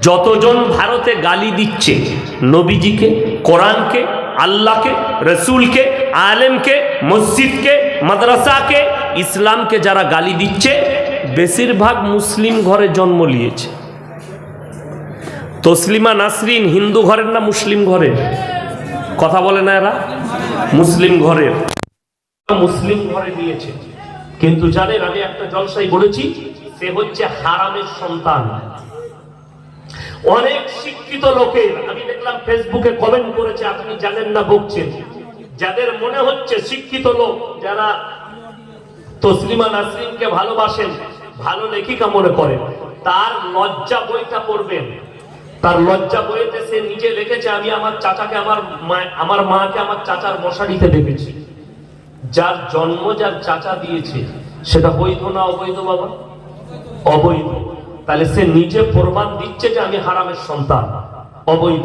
যতজন ভারতে গালি দিচ্ছে নবীজিকে, কোরআনকে, আল্লাহকে, রসুলকে, আলেমকে, মসজিদকে, মাদ্রাসাকে, ইসলামকে যারা গালি দিচ্ছে, বেশিরভাগ মুসলিম ঘরে জন্ম নিয়েছে। তসলিমা নাসরিন হিন্দু ঘরের না মুসলিম ঘরের? কথা বলে না এরা? মুসলিম ঘরের। মুসলিম ঘরে নিয়েছে। কিন্তু জানেন, আমি একটা জলসাই বলেছি, সে হচ্ছে হারামের সন্তান। অনেক শিক্ষিত লোকের আমি দেখলাম ফেসবুকে কমেন্ট করেছে, আপনি জানেন না বকছেন যাদের মনে হচ্ছে শিক্ষিত লোক, যারা তসলিমা নাসরিনকে ভালোবাসেন, ভালো লেখিকা মনে করেন, তার লজ্জা বইটা পড়বেন। তার লজ্জা বইতে সে নিজে লিখেছে, আমি আমার চাচাকে, আমার আমার মাকে, আমার চাচার মশারিতে দেখেছি। যার জন্ম যার চাচা দিয়েছে, সেটা বৈধ না অবৈধ, বাবা? অবৈধ। তাহলে সে নিজে প্রমাণ দিচ্ছে যে আমি হারামের সন্তান, অবৈধ।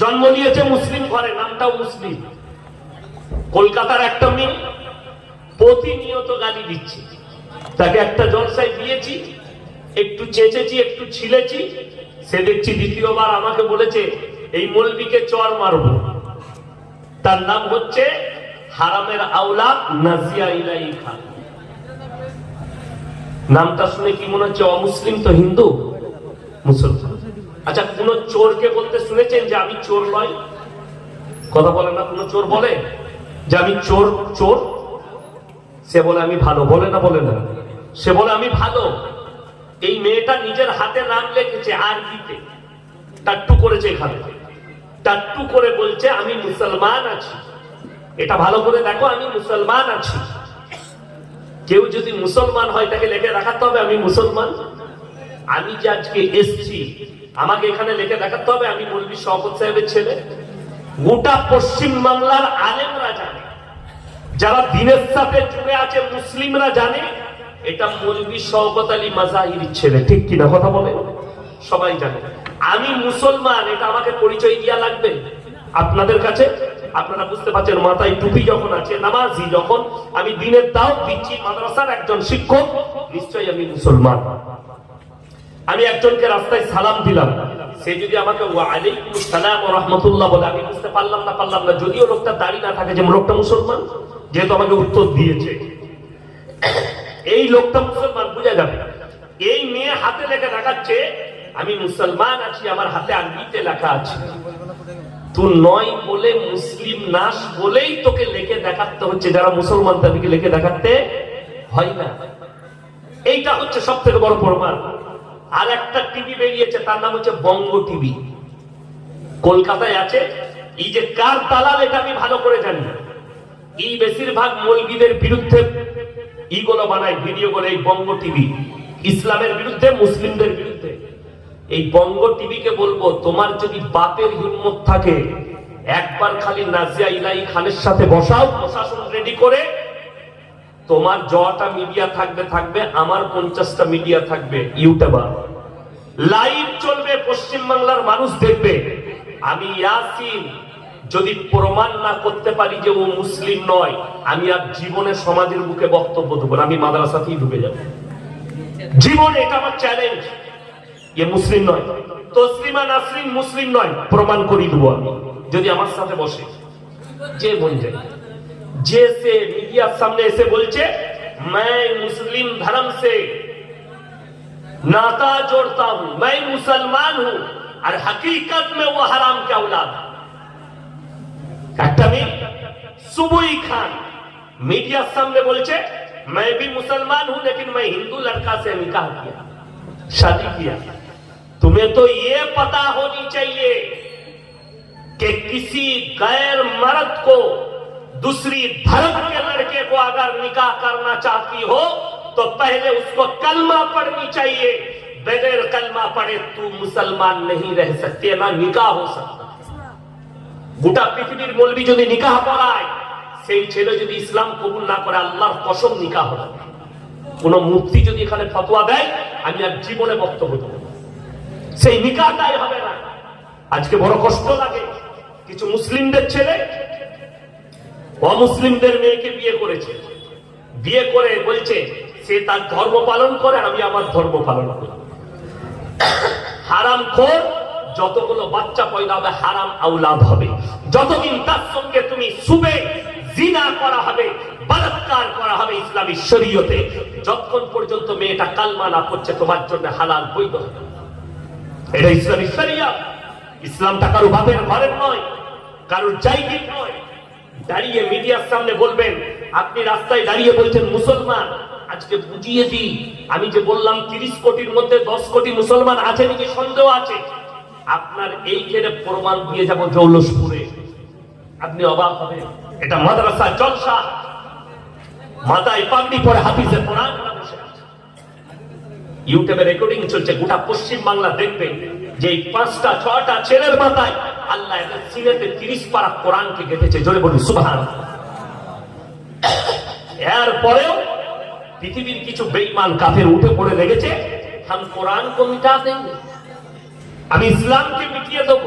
জন্ম নিয়েছে মুসলিম ঘরে, নামটাও মুসলিম। কলকাতার একটা মেয়ে প্রতিনিয়ত গালি দিচ্ছে। তাকে একটা জলসায় দিয়েছি, একটু চেঁচেছি, একটু ছিলেছি। সে দেখছি দ্বিতীয়বার আমাকে বলেছে, এই মলবিকে চর মারবো। তার নাম হচ্ছে হারামের আওলা নাজিয়া ইলাই খান নামটা শুনে কি মনে হচ্ছে অমুসলিম তো হিন্দু? মুসলমান। আচ্ছা কোন চোরকে বলতে শুনেছেন যে আমি চোর নয়? কথা বলে না, কোন চোর বলে? যে আমি চোর চোর? সে বলে, আমি ভালো। বলে না বলে না? সে বলে, আমি ভালো। এই মেয়েটা নিজের হাতে নাম লিখেছে আরবিতে। টাট্টু করেছে এখানে। টাট্টু করে বলছে, আমি মুসলমান আছি। এটা ভালো করে দেখো, আমি মুসলমান আছি। কেউ যদি মুসলমান হয়, তাকে লেখে দেখাতে হবে, আমি মুসলমান। আমি যে আজকে এসছি, আমাকে এখানে লেখে দেখাতে হবে, আমি মৌলবী শওকত সাহেবের ছেলে। গোটা পশ্চিম বাংলার আলেমরা জানে। যারা দিনের সাথে জুড়ে আছে, মুসলিমরা জানে, এটা মৌলবী শওকত আলী মাজাহির ছেলে। ঠিক কিনা কথা বলে সবাই জানে। আমি মুসলমান, এটা আমাকে পরিচয় দিয়া লাগবে আপনাদের কাছে? আপনারা বুঝতে পারছেন, মাথায় টুপি যখন আছে, নামাজি যখন, আমি দিনের দাও দিচ্ছি, মাদ্রাসার একজন শিক্ষক, নিশ্চয়ই আমি মুসলমান। আমি একজনকে রাস্তায় সালাম দিলাম। সে যদি আমাকে সালাম রহমতুল্লাহ বলে, আমি বুঝতে পারলাম না পারলাম না। যদিও লোকটা দাঁড়িয়ে না থাকে, যে লোকটা মুসলমান, যেহেতু আমাকে উত্তর দিয়েছে। এই লোকটা মুসলমান, বুঝা যাবে। এই মেয়ে হাতে লেখা দেখাচ্ছে আমি মুসলমান আছি, আমার হাতে আরবিতে লেখা আছে। নয় বলে মুসলিম বলেই তোকে দেখাতে হচ্ছে যারা মুসলমান তাদেরকে লেখে দেখাতে হয় না। হচ্ছে সব থেকে বড় আর একটা টিভি বেরিয়েছে, তার নাম হচ্ছে বঙ্গ টিভি। কলকাতায় আছে। এই যে কার এটা আমি ভালো করে জানি এই বেশিরভাগ মৌলবীদের বিরুদ্ধে ইগুলো বানায়, ভিডিও গুলো এই বঙ্গ টিভি। ইসলামের বিরুদ্ধে, মুসলিমদের বিরুদ্ধে। এই বঙ্গ টিভিকে বলব, তোমার যদি বাপের হিম্মত থাকে, একবার খালি নাজিয়া ইলাই খানের সাথে বসাও, প্রশাসন রেডি করে, তোমার জটা মিডিয়া থাকবে থাকবে, আমার পঞ্চাশটা মিডিয়া থাকবে, ইউটিউবার। লাইভ চলবে, পশ্চিম বাংলার মানুষ দেখবে। আমি ইয়াসিন, যদি প্রমাণ না করতে পারি যে ও মুসলিম নয়, আমি আর জীবনে সমাজের বুকে বক্তব্য দেবো আমি মাদ্রাসাতেই ঢুকে যাব। জীবনে, এটা আমার চ্যালেঞ্জ এ মুসলিম নয় مسلم নাসরিন پرمان নয় প্রমাণ করি جو دی آمار ساتھ সাথে جے بول جائے جے سے میڈیا سامنے سے بول چے میں مسلم دھرم سے ناتا جوڑتا ہوں میں مسلمان ہوں اور حقیقت میں وہ حرام کیا اولاد একটা صبحی সুবুই میڈیا سامنے بول چے میں بھی مسلمان ہوں لیکن میں ہندو لڑکا سے نکاح کیا شادی کیا तुम्हें तो ये पता होनी चाहिए कि किसी गैर मर्द को दूसरी धर्म के लड़के को अगर निकाह करना चाहती हो तो पहले उसको कलमा पढ़नी चाहिए बगैर कलमा पढ़े तू मुसलमान नहीं रह सकते ना निकाह हो सकता গোটা পৃথিবীর মৌলবি যদি নিকাহ পড়ায় সেই ছেলে যদি ইসলাম কবুল না করে আল্লাহর কসম নিকাহ হবে কোন মুক্তি যদি এখানে ফতোয়া দেয় আমি আর জীবনে বক্তব্য দেবো না। সেই নিকাহটাই হবে না। আজকে বড় কষ্ট লাগে। কিছু মুসলিমদের ছেলে অমুসলিমদের মেয়েকে বিয়ে করেছে। বিয়ে করে বলছে, সে তার ধর্ম পালন করে, আমি আমার ধর্ম পালন করি। হারাম খোর, যতগুলো বাচ্চা পয়দা হবে, হারাম আউলাদ হবে। যতদিন তার সঙ্গে তুমি শুবে, জিনা করা হবে, বলাৎকার করা হবে ইসলামী শরীয়তে, যতক্ষণ পর্যন্ত মেয়েটা কালমা না করছে, তোমার জন্য হালাল বৈধ হবে এটা ইসলামী শরিয়া ইসলামটা কারও বাপের ঘরের নয়, কারোর জায়গির নয়। দাঁড়িয়ে মিডিয়ার সামনে বলবেন, আপনি রাস্তায় দাঁড়িয়ে বলছেন, মুসলমান, আজকে বুঝিয়ে দিই। আমি যে বললাম, তিরিশ কোটির মধ্যে দশ কোটি মুসলমান আছে নাকি সন্দেহ আছে? আপনার এই ক্ষেত্রে প্রমাণ দিয়ে যাব জৌলসপুরে। আপনি অবাক হবেন। এটা মাদ্রাসা জলসা। মাথায় পাগড়ি পরে হাফিজে আছে ইউটিউবে রেকর্ডিং চলছে, গোটা পশ্চিম বাংলা দেখবে যে পাঁচটা ছটা ছেলের মাথায় আল্লাহ সিলেটে তিরিশ পারা কোরআনকে গেঁথেছে। জোরে বলুন সুভান এরপরেও পৃথিবীর কিছু বেইমান কাফের উঠে পড়ে লেগেছে, হাম কোরআন কো মিটা দেঙ্গে আমি ইসলামকে মিটিয়ে দেব।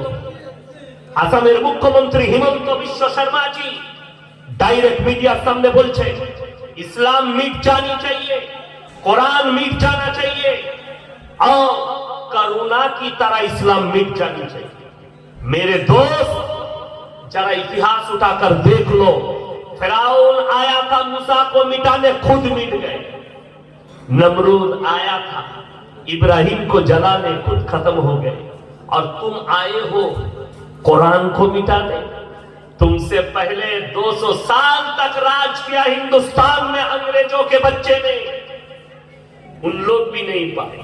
আসামের মুখ্যমন্ত্রী হিমন্ত বিশ্ব শর্মা জি ডাইরেক্ট মিডিয়ার সামনে বলছে, ইসলাম মিট জানি চাইয়ে قرآن مٹ جانا چاہیے، اور کرونا کی طرح اسلام مٹ جانی چاہیے۔ میرے دوست، ذرا اتحاس اٹھا کر دیکھ لو فراؤن آیا تھا موسا کو مٹانے خود مٹ گئے۔ نمرود آیا تھا، ابراہیم کو جلانے خود ختم ہو گئے۔ اور تم آئے ہو، قرآن کو مٹانے۔ تم سے پہلے دو سو سال تک راج کیا ہندوستان میں انگریزوں کے بچے نے۔ लोग भी नहीं पाए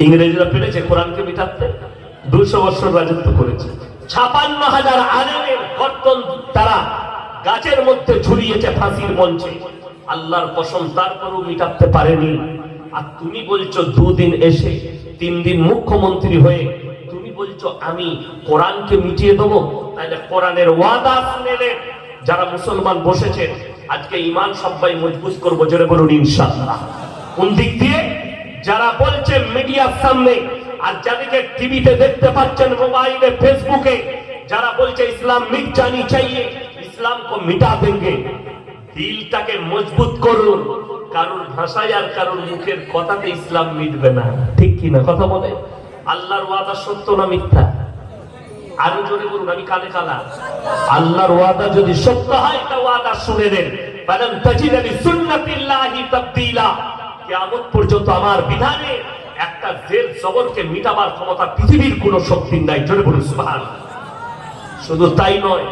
ইংরেজরা পেরেছে কোরআনকে মিটাতে দুশো বছর রাজত্ব করেছে ছাপান্ন হাজার আলেমের গর্তন তারা গাছের মধ্যে ঝুলিয়েছে ফাঁসির মঞ্চে আল্লাহর কসম তারপরও মিটাতে পারেনি আর তুমি বলছো দুদিন এসে তিন দিন মুখ্যমন্ত্রী হয়ে তুমি বলছো আমি কোরআনকে মিটিয়ে দেবো তাহলে কোরআনের ওয়াদা শুনেলেন যারা মুসলমান বসেছেন আজকে ইমান সবাই মজবুত করবো জোরে বলুন ইনশাআল্লাহ কোন দিক দিয়ে? যারা বলছে মিডিয়ার সামনে, আর যাদেরকে টিভিতে দেখতে পাচ্ছেন মোবাইলে, ফেসবুকে, যারা বলছে ইসলাম মিট জানি চাইয়ে ইসলাম কো মিটা দেंगे দিলটাকে মজবুত করুন, কারোর ভাষায় আর কারোর মুখের কথাতে ইসলাম মিটবে না। ঠিক কি না কথা বলে? আল্লাহর ওয়াদা সত্য না মিথ্যা? আরও জোরে বলুন, আমি কানে কালা। আল্লাহর ওয়াদা যদি সত্য হয়, তা ওয়াদা শুনে নেন। ফালান তাজিদ লিসুন্নাতিল্লাহি তাবদীলা। কিয়ামত পর্যন্ত আমার বিধানে একটা জেল জবরকে মিটাবার ক্ষমতা পৃথিবীর কোন শক্তির নাই। জোরে বলুন, সুবহানাল্লাহ। শুধু তাই নয়,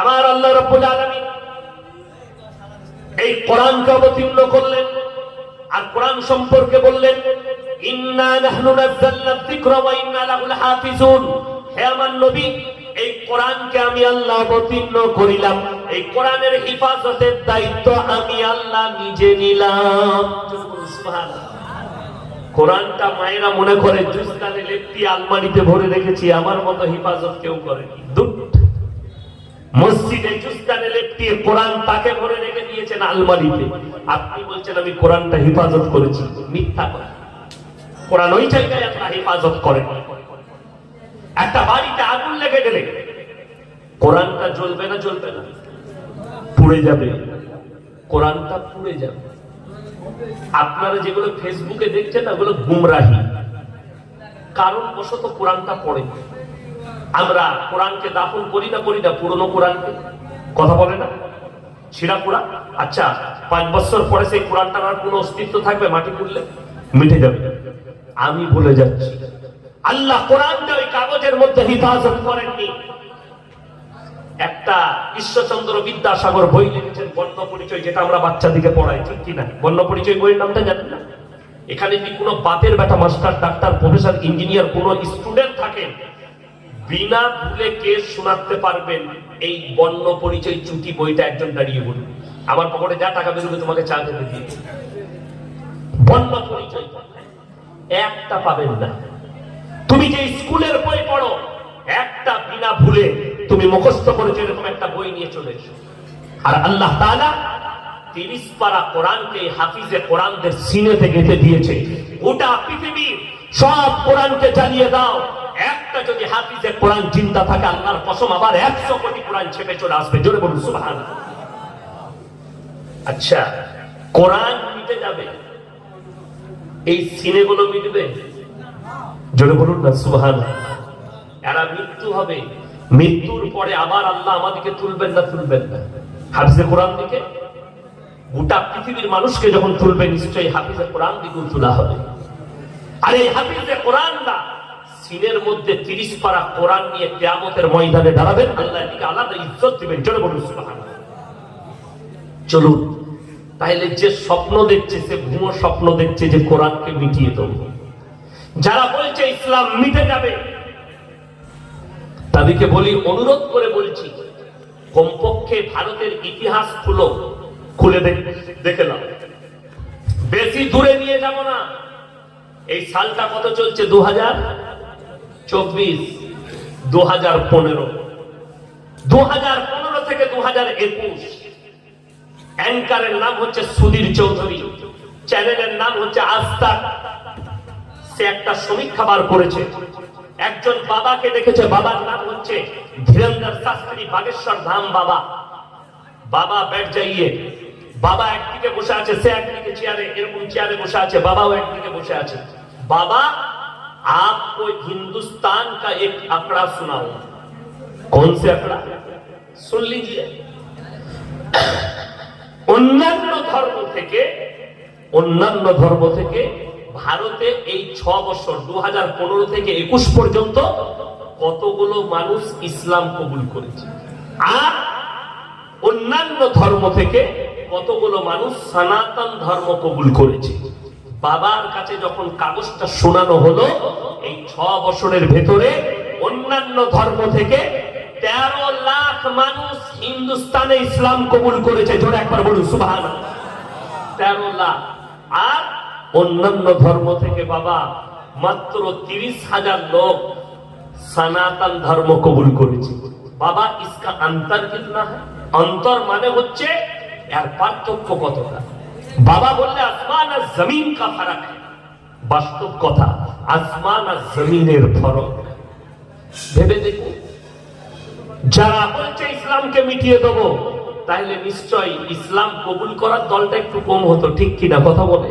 আমার আল্লাহ রাব্বুল আলামিন এই কোরআনকে অবতীর্ণ করলেন আর কোরআন সম্পর্কে বললেন, ইন্না নাহনু নাযালনা যিকরা ওয়া ইন্না লাহু লাহাফিজুন হে আমার নবী, এই কোরআনকে আমি আল্লাহ অবতীর্ণ করিলাম। এই কোরআনের হিফাজতের দায়িত্ব আমি আল্লাহ নিজে নিলাম। কোরআনটা মায়েরা মনে করে জুস্তানে আলমারিতে ভরে রেখেছি, আমার মতো হিফাজত কেউ কোরআন ওই জায়গায় হেফাজত একটা বাড়িতে আগুন লেগে কোরআনটা জ্বলবে না জ্বলবে না। পুড়ে যাবে। কোরআনটা পুড়ে যাবে। আপনারা যেগুলো ফেসবুকে দেখছেন, ওগুলো গুমরাহি। কারণ বশত কোরআনটা পড়ে। আমরা কোরআনকে দাফন করি না করি না, পুরনো কোরআনকে। কথা বলে না? ছিঁড়া কোরআন? আচ্ছা পাঁচ বছর পরে সেই কোরআনটার আর কোনো অস্তিত্ব থাকবে মাটি পুড়লে? মিটে যাবে। আমি বলে যাচ্ছি। আল্লাহ কোরআনটা ওই কাগজের মধ্যে হিফাজত করেননি। একটা ঈশ্বরচন্দ্র বিদ্যাসাগর বই লিখেছেন বর্ণ পরিচয়, যেটা আমরা বাচ্চাদিকে পড়াই, ঠিক কিনা? বর্ণ পরিচয় বইয়ের নামটা জানেন না? এখানে যদি কোনো বাপের বেটা, মাস্টার, ডাক্তার, প্রফেসর, ইঞ্জিনিয়ার, কোনো স্টুডেন্ট থাকেন? বিনা ভুলে কেস শোনাতে পারবেন, এই বর্ণ পরিচয় চুটি বইটা একজন দাঁড়িয়ে বলুন। আমার পকেটে যা টাকা বেরোবে, তোমাকে চা খেতে দিয়ে। বর্ণ পরিচয়। একটা পাবেন না। তুমি যে স্কুলের বই পড়ো, একটা বিনা ভুলে তুমি মুখস্থ করেছ এরকম একটা বই নিয়ে চলে এসো। আর আল্লাহ তাআলা তিরিশ পারা কোরআনকে হাফিজে কোরআনদের দিয়েছে। গোটা পৃথিবী সব কোরআনকে জ্বালিয়ে দাও। একটা যদি হাফিজে কোরআন চিন্তা থাকে, আল্লাহর আবার একশো কোটি কোরআন ছেপে চলে আসবে। জোরে বলুন সুবহান আচ্ছা কোরআন মিটে যাবে? এই সিনেগুলো মিটবে? জোরে বলুন না এরা মৃত্যু হবে। মৃত্যুর পরে আবার আল্লাহ আমাদেরকে তুলবেন না তুলবেন না। হাফিজে কোরআন দিকে গোটা পৃথিবীর মানুষকে যখন তুলবে, নিশ্চয়ই হাফিজে কোরআন দিকেও তোলা হবে। আর এই হাফিজে কোরআনটা সিনের মধ্যে তিরিশ পারা কোরআন নিয়ে কেয়ামতের ময়দানে দাঁড়াবেন, আল্লাহ এদিকে আলাদা ইজ্জত দিবেন। চলে বলুন চলুন তাইলে যে স্বপ্ন দেখছে, সে ভুয়ো স্বপ্ন দেখছে যে কোরআনকে মিটিয়ে দেবো। যারা বলছে ইসলাম মিটে যাবে তাদেরকে বলি, অনুরোধ করে বলছি, কমপক্ষে ভারতের ইতিহাস খুলো, খুলে দেখে নাও। বেশি দূরে নিয়ে যাব না। এই সালটা কত চলছে? দু হাজার চব্বিশ দু হাজার পনেরো। দু হাজার পনেরো থেকে দু হাজার একুশ। অ্যাঙ্কারের নাম হচ্ছে সুধীর চৌধুরী। চ্যানেলের নাম হচ্ছে আস্থা সে একটা সমীক্ষা বার করেছে। একজন বাবাকে দেখেছে বাবার নাম হচ্ছে ধীরেন্দ্র শাস্ত্রী বাগেশ্বর ধাম বাবা বাবা বেড যাইয়ে বাবা একদিকে বসে আছে সে একদিকে চেয়ারে এরকম চেয়ারে বসে আছে বাবাও একদিকে বসে আছে বাবা आपको हिंदुस्तान का एक आंकड़ा सुनाओ कौन से आंकड़ा सुन लीजिए অন্যান্য ধর্ম থেকে অন্যান্য ধর্ম থেকে ভারতে এই ছ বছর দু হাজার পনেরো থেকে একুশ পর্যন্ত কতগুলো মানুষ ইসলাম কবুল করেছে? আর অন্যান্য ধর্ম থেকে কতগুলো মানুষ সনাতন ধর্ম কবুল করেছে? বাবার কাছে যখন কাগজটা শোনানো হলো, এই ছ বছরের ভেতরে অন্যান্য ধর্ম থেকে তেরো লাখ মানুষ হিন্দুস্তানে ইসলাম কবুল করেছে। জোরে একবার বলুন সুভান তেরো লাখ। আর অন্যান্য ধর্ম থেকে বাবা, মাত্র তিরিশ হাজার লোক সনাতন ধর্ম কবুল করেছে। বাবা, ইসকা অন্তর কিতনা অন্তর মানে হচ্ছে এর পার্থক্য কতটা? বাবা বললে, আসমান আর জমিন কা ফারাক বাস্তব কথা, আসমান আর জমিনের ফরক। ভেবে দেখুন, যারা বলছে ইসলামকে মিটিয়ে দেবো তাহলে নিশ্চয় ইসলাম কবুল করার দলটা একটু কম হতো, ঠিক কিনা কথা বলে?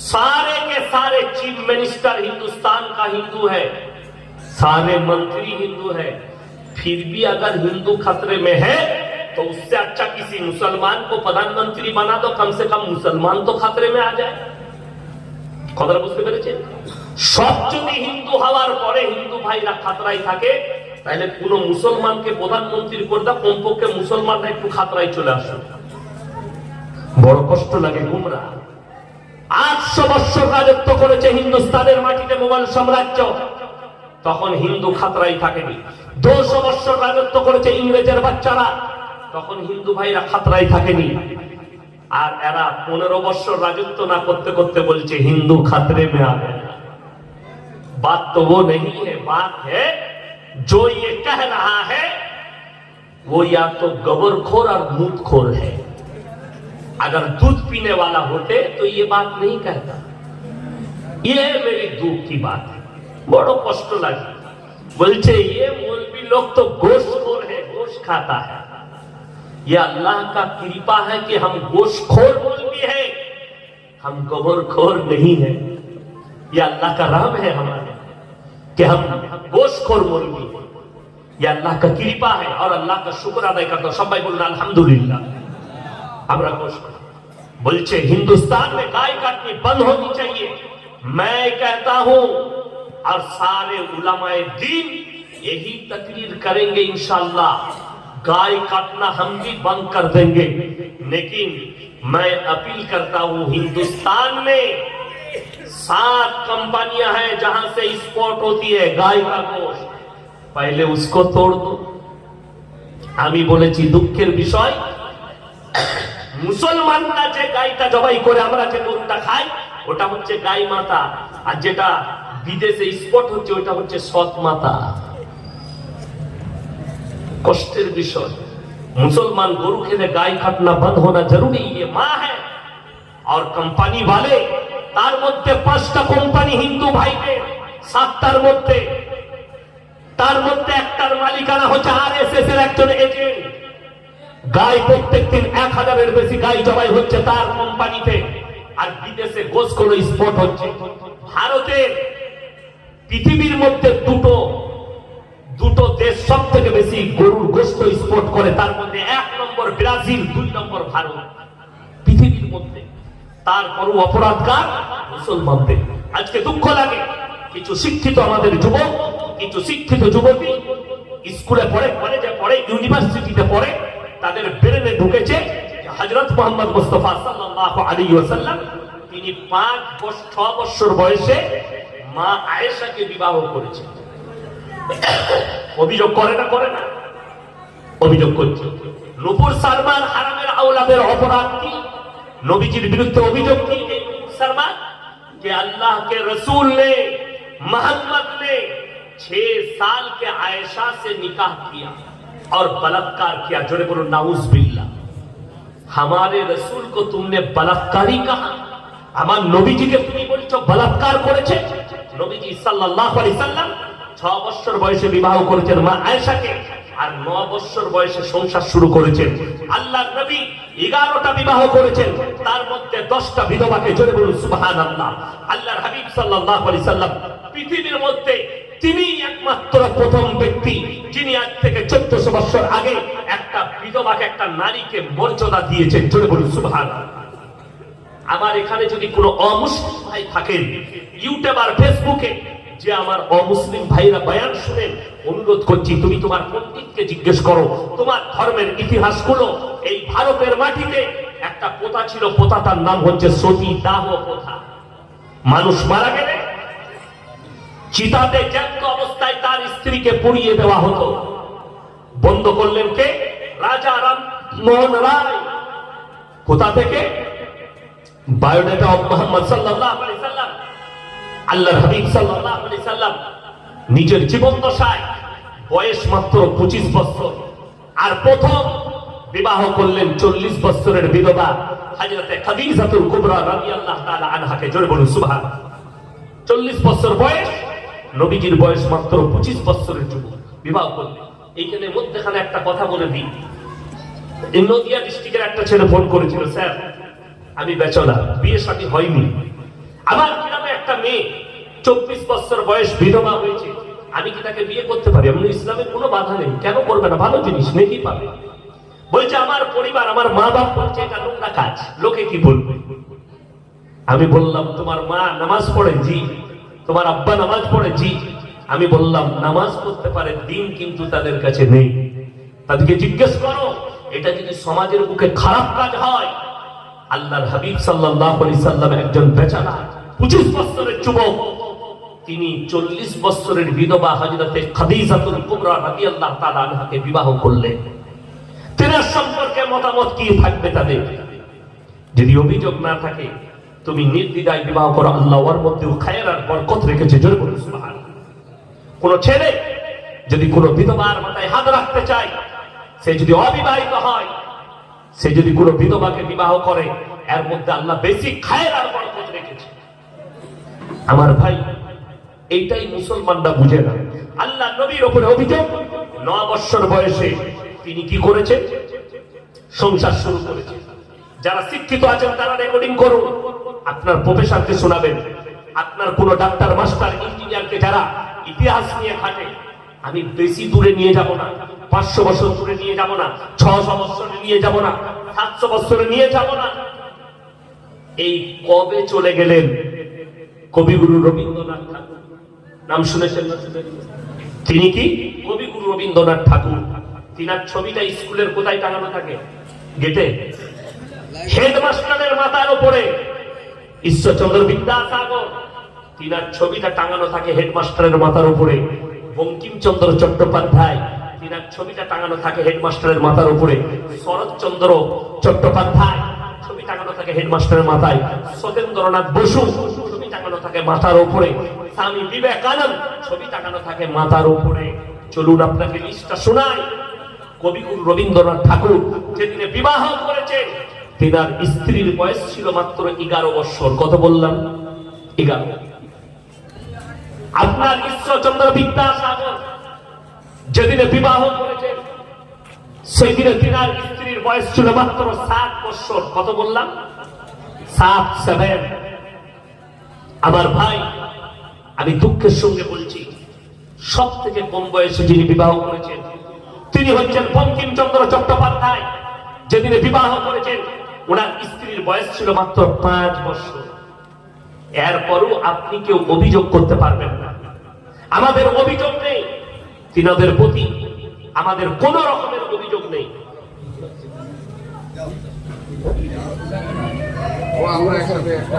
सारे के सारे चीफ मिनिस्टर हिंदुस्तान का हिंदू है सारे मंत्री हिंदू है फिर भी अगर हिंदू खतरे में है तो उससे अच्छा किसी मुसलमान को प्रधानमंत्री बना दो कम से कम मुसलमान तो खतरे में आ जाए কথাটা বুঝতে পেরেছেন সব যদি হিন্দু হওয়ার পরে হিন্দু ভাইরা খাতরাই থাকে তাহলে কোন মুসলমানকে প্রধানমন্ত্রী করে দাও কমপক্ষে মুসলমানরা একটু খাতরাই চলে আসুন বড় কষ্ট লাগে গুমরা আটশো বৎসর রাজত্ব করেছে হিন্দুস্তানের মাটিতে মোগল সাম্রাজ্য তখন হিন্দু খাতরাই থাকেনি দুশো বৎসর রাজত্ব করেছে ইংরেজের বাচ্চারা তখন হিন্দু ভাইরা খাতরাই থাকেনি আর এরা পনেরো বৎসর রাজত্ব না করতে করতে বলছে হিন্দু খাতরে में आ गया बात तो वो नहीं है बात है जो ये कह रहा है वो या तो गबरखोर और मूतखोर है اگر دودھ پینے والا ہوتے تو یہ بات نہیں کہتا۔ یہ میری دودھ کی بات ہے۔ بڑو کشٹ لگی بولتے یہ مولوی لوگ تو گوشت خور ہے گوشت کھاتا ہے۔ یہ اللہ کا کرپا ہے کہ ہم گوشت خور مولوی ہے ہم گور خور نہیں ہے یہ اللہ کا رام ہے ہمارے کہ ہم گوشت خور مولوی ہیں۔ یہ اللہ کا کرپا ہے اور اللہ کا شکر ادا کرتا ہوں۔ سب بھائی بولنا الحمدللہ۔ আমরা মুশকিল بلچے ہندوستان میں گائے کاٹنی بند ہونی چاہیے۔ میں کہتا ہوں، اور سارے علماء دین یہی تقریر کریں گے انشاءاللہ۔ گائے کٹنا ہم بھی بند کر دیں گے۔ لیکن میں اپیل کرتا ہوں، ہندوستان میں سات کمپنیاں ہیں جہاں سے اسپورٹ ہوتی ہے گائے کا گوشت۔ پہلے اس کو توڑ دو۔ ہمیں بولے جی، دکھر বিষয় মুসলমানরা যে গাইটা জবাই করে আমরা যে গরুটা খাই ওটা হচ্ছে গাই মাতা আর যেটা বিদেশে স্পট হচ্ছে ওটা হচ্ছে সৎ মাতা कष्टेर विषय मुसलमान गरु खेले गाय काटना बंद होना जरूरी ये माँ है और कंपनी वाले তার মধ্যে পাঁচটা কোম্পানি হিন্দু ভাইকে সাতটার মধ্যে তার মধ্যে একটার মালিকানা হচ্ছে আর এস এস এর একজন এজেন্ট গাই প্রত্যেক দিন এক হাজারের বেশি গাই জবাই হচ্ছে তার কোম্পানিতে। আর বিদেশে গোস কোন স্পট হচ্ছে। ভারতে পৃথিবীর মধ্যে দুটো দুটো দেশ সব থেকে বেশি গরুর গোস্ত স্পোর্ট করে। তার মধ্যে এক নম্বর ব্রাজিল, দুই নম্বর ভারত। পৃথিবীর মধ্যে। তারপরও অপরাধ কার মুসলমানদের। আজকে দুঃখ লাগে। কিছু শিক্ষিত আমাদের যুবক, কিছু শিক্ষিত যুবতী স্কুলে পড়ে কলেজে পড়ে ইউনিভার্সিটিতে পড়ে। তাদের ব্রেনে ঢুকেছে হজরত মোহাম্মদ মুস্তফা সাল্লাল্লাহু আলাইহি ওয়াসাল্লাম তিনি পাঁচ বছর ছ বছর বয়সে মা আয়েশাকে বিবাহ করেছেন অভিযোগ করে না করে না অভিযোগ করছে নুপুর সালমান হারামের আওলাদের অপরাধ কি নবীজির বিরুদ্ধে অভিযোগ কি এই নুপুর সালমান कि अल्लाह के रसूल ने मोहम्मद ने छह साल के आयशा से निकाह किया और बलात्कार किया जोड़े बोलो नाउज बिल्ला हमारे रसूल को तुमने बलात्कारी कहा আমার নবীজিকে তুমি বলছো বলাৎকার করেছে নবীজি সাল্লাল্লাহু আলাইহি সাল্লাম ছ বছর বয়সে বিবাহ করেছেন মা আয়েশাকে আর ন বছর বয়সে সংসার শুরু করেছেন আল্লাহ নবী এগারোটা বিবাহ করেছেন তার মধ্যে দশটা বিধবাকে জোরে বলুন সুবহান আল্লাহ আল্লাহর হাবিব সাল্লাল্লাহু আলাইহি সাল্লাম পৃথিবীর মধ্যে তিনি একমাত্র প্রথম ব্যক্তি যিনি আজ থেকে চোদ্দশো বছর আগে একটা বিধবাকে, একটা নারীকে মর্যাদা দিয়েছেন। জোরে বলুন আল্লাহ আমার এখানে যদি কোনো অমুসলিম ভাই থাকেন, ইউটিউব আর ফেসবুকে যে আমার অমুসলিম ভাইরা বয়ান শুনেন, অনুরোধ করছি, তুমি তোমার পণ্ডিতকে জিজ্ঞেস করো, তোমার ধর্মের ইতিহাসগুলো এই ভারতের মাটিতে একটা পোতা ছিল, পোতাটার নাম হচ্ছে সতী দাহ প্রথা মানুষ মারা গেলে চিতাতে জ্যান্ত অবস্থায় তার স্ত্রীকে পুড়িয়ে দেওয়া হতো। বন্ধ করলেন কে? রাজা রাম মোহন রায়। কোথা থেকে? বায়োডাটা অফ মোহাম্মদ আল্লাহর নিজের জীবন দশায় বয়স মাত্র 25 বছর। আর প্রথম বিবাহ করলেন 40 বছরের বিধবা হযরতে খাদিজাতুল কুবরা রাদিয়াল্লাহু তাআলা আনহাকে। জোরে বলুন সুবহান 40 বছর বয়স নবীজির বয়স মাত্র 25 বছরের যুবক। বিবাহ করলেন এইখানে মধ্যখানে একটা কথা বলে দিই। নদিয়া ডিস্ট্রিক্টের একটা ছেলে ফোন করেছিল, স্যার, আমি বেচলা বিয়ে শাদী হয়নি। আমার গ্রামে একটা মেয়ে চব্বিশ বছর বয়স বিধবা হয়েছে। আমি কি তাকে বিয়ে করতে পারি? এমন ইসলামের কোনো বাধা নেই। কেন করবে না? ভালো জিনিস, নেকি পাবে? বলছে, আমার পরিবার, আমার মা বাপ বলছে, এটা নোংরা কাজ। লোকে কি বলবে? আমি বললাম, তোমার মা নামাজ পড়ে? জি। তোমার আব্বা নামাজ পড়ে জি আমি বললাম, নামাজ পড়তে পারে, দিন কিন্তু তাদের কাছে নেই। তাদেরকে জিজ্ঞেস করো, এটা যদি সমাজের বুকে খারাপ কাজ হয়। আল্লাহর হাবিব সাল্লাম একজন বেচারা 25 বছরের যুবক, তিনি 40 বছরের বিধবা হযরতে খাদিজাতুল কুবরা তাআলা আনহাকে বিবাহ করলেন। তেনার সম্পর্কে মতামত কি থাকবে তাদের? যদি অভিযোগ না থাকে তুমি নির্দ্বিধায় বিবাহ করো আল্লাহ ওর মধ্যে খায়ের আর বরকত রেখেছে, জোরে সুবহানাল্লাহ। কোন ছেলে যদি কোনো বিধবার মাথায় হাত রাখতে চায়, সে যদি অবিবাহিত হয়, সে যদি কোনো বিধবাকে বিবাহ করে, এর মধ্যে আল্লাহ বেশি খায়ের আর বরকত রেখেছে। আমার ভাই, এইটাই মুসলমানরা বুঝে না। আল্লাহ নবীর ওপরে অভিযোগ, ন বৎসর বয়সে তিনি কি করেছেন? সংসার শুরু করেছে যারা শিক্ষিত আছেন তারা রেকর্ডিং করুন। আপনার প্রফেসরকে শোনাবেন। আপনার কোন ডাক্তার মাস্টার ইঞ্জিনিয়ারকে যারা ইতিহাস নিয়ে খাটে আমি বেশি দূরে নিয়ে যাব না। পাঁচশো বছর দূরে নিয়ে যাব না। ছশো বছরে নিয়ে যাব না। সাতশো বছরে নিয়ে যাব না। এই কবে চলে গেলেন কবিগুরু রবীন্দ্রনাথ ঠাকুর? নাম শুনেছেন? তিনি কি? কবিগুরু রবীন্দ্রনাথ ঠাকুর। তিনার ছবিটা স্কুলের কোথায় টাঙানো থাকে? গেটে। হেডমাস্টারের মাথার উপরে। ঈশ্বরচন্দ্র বিদ্যাসাগর। তিনার ছবিটা টাঙানো থাকে হেডমাস্টারের মাথার উপরে। বঙ্কিমচন্দ্র চট্টোপাধ্যায়, তিনার ছবিটা টাঙানো থাকে হেডমাস্টারের মাথার উপরে। শরৎচন্দ্র চট্টোপাধ্যায়, ছবি টাঙানো থাকে হেডমাস্টারের মাথায়। সতেন্দ্রনাথ বসু, ছবি টাঙানো থাকে মাথার উপরে। স্বামী বিবেকানন্দ, ছবি টাঙানো থাকে মাথার উপরে। চলুন আপনাকে লিস্টটা শোনাই। কবিগুরু রবীন্দ্রনাথ ঠাকুর যেদিনে বিবাহ করেছেন তিনার স্ত্রীর বয়স ছিল মাত্র এগারো বৎসর কত বললাম? এগারো। আপনার ঈশ্বরচন্দ্র বিদ্যাসাগর যেদিনে বিবাহ করেছেন স্ত্রীর বয়স ছিল মাত্র সাত বৎসর কত বললাম? সাত সেভেন আমার ভাই, আমি দুঃখের সঙ্গে বলছি সব থেকে কম বয়সে যিনি বিবাহ করেছেন, তিনি হচ্ছেন বঙ্কিমচন্দ্র চট্টোপাধ্যায়, যেদিনে বিবাহ করেছেন ওনার স্ত্রীর বয়স ছিল মাত্র পাঁচ বছর। এরপরও আপনি কেউ অভিযোগ করতে পারবেন না। আমাদের অভিযোগ নেই। তিনাদের প্রতি আমাদের কোন রকমের অভিযোগ নেই। ও, আমরা একসাথে একটা